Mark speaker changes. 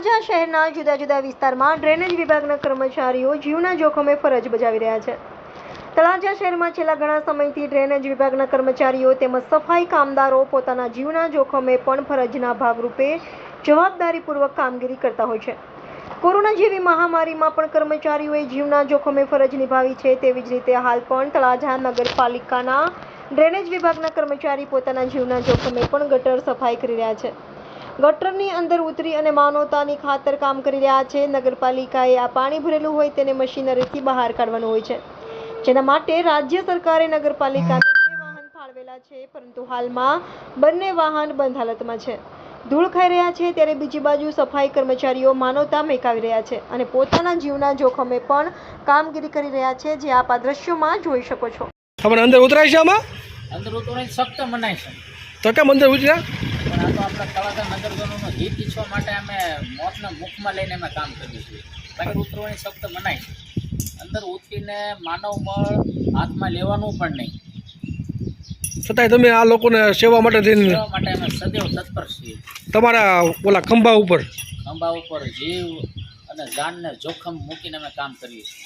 Speaker 1: તળાજા શહેરના જુદા જુદા વિસ્તારમાં ડ્રેનેજ વિભાગના કર્મચારીઓ જીવના જોખમે ફરજ બજાવી રહ્યા છે. તળાજા શહેરમાં છેલ્લા ઘણા સમયથી ડ્રેનેજ વિભાગના કર્મચારીઓ તેમજ સફાઈ કામદારો પોતાના જીવના જોખમે પણ ફરજના ભાગરૂપે જવાબદારીપૂર્વક કામગીરી કરતા હોય છે. કોરોના જેવી મહામારીમાં પણ કર્મચારીઓએ જીવના જોખમે ફરજ નિભાવી છે તેવી જ રીતે હાલ પણ તળાજા નગરપાલિકાના ડ્રેનેજ વિભાગના કર્મચારી પોતાના જીવના જોખમે પણ ગટર સફાઈ કરી રહ્યા છે. ગટરની અંદર ઉતરી અને માનવતાની ખાતર કામ કરી રહ્યા છે. નગરપાલિકાએ આ પાણી ભરેલું હોય તેને મશીનરીથી બહાર કાઢવાનું હોય છે. જેના માટે રાજ્ય સરકારે નગરપાલિકાને બે વાહન ફાળવેલા છે પરંતુ હાલમાં બંને વાહન બંધ હાલતમાં છે. ધૂળ ખાઈ રહ્યા છે ત્યારે બીજી બાજુ સફાઈ કર્મચારીઓ માનવતા મેકાવી રહ્યા છે અને પોતાના જીવના જોખમે પણ કામગીરી કરી રહ્યા છે. જે આપ આ દ્રશ્યોમાં જોઈ શકો છો.
Speaker 2: તમારે અંદર ઉતરાય છે આમાં?
Speaker 3: અંદર ઉતરાય સખ્ત મનાય છે.
Speaker 2: તો કેમ અંદર ઉતર્યા?
Speaker 3: પણ આ તો આપણા તળાજા નગરજનોનો હિત ઈચ્છવા માટે અમે મોતના મુખમાં લઈને અમે કામ કરીએ છીએ. બાકી ઉતરવાની શબ્દ મનાય છે. અંદર ઉતરીને માનવ બળ હાથમાં લેવાનું પણ નહીં.
Speaker 2: છતાંય તમે આ લોકોને સેવા માટે થઈને
Speaker 3: માટે અમે સદૈવ તત્પર છીએ.
Speaker 2: તમારા ઓલા ખંભા ઉપર?
Speaker 3: ખંભા ઉપર જીવ અને જાનને જોખમ મૂકીને અમે કામ કરીએ છીએ.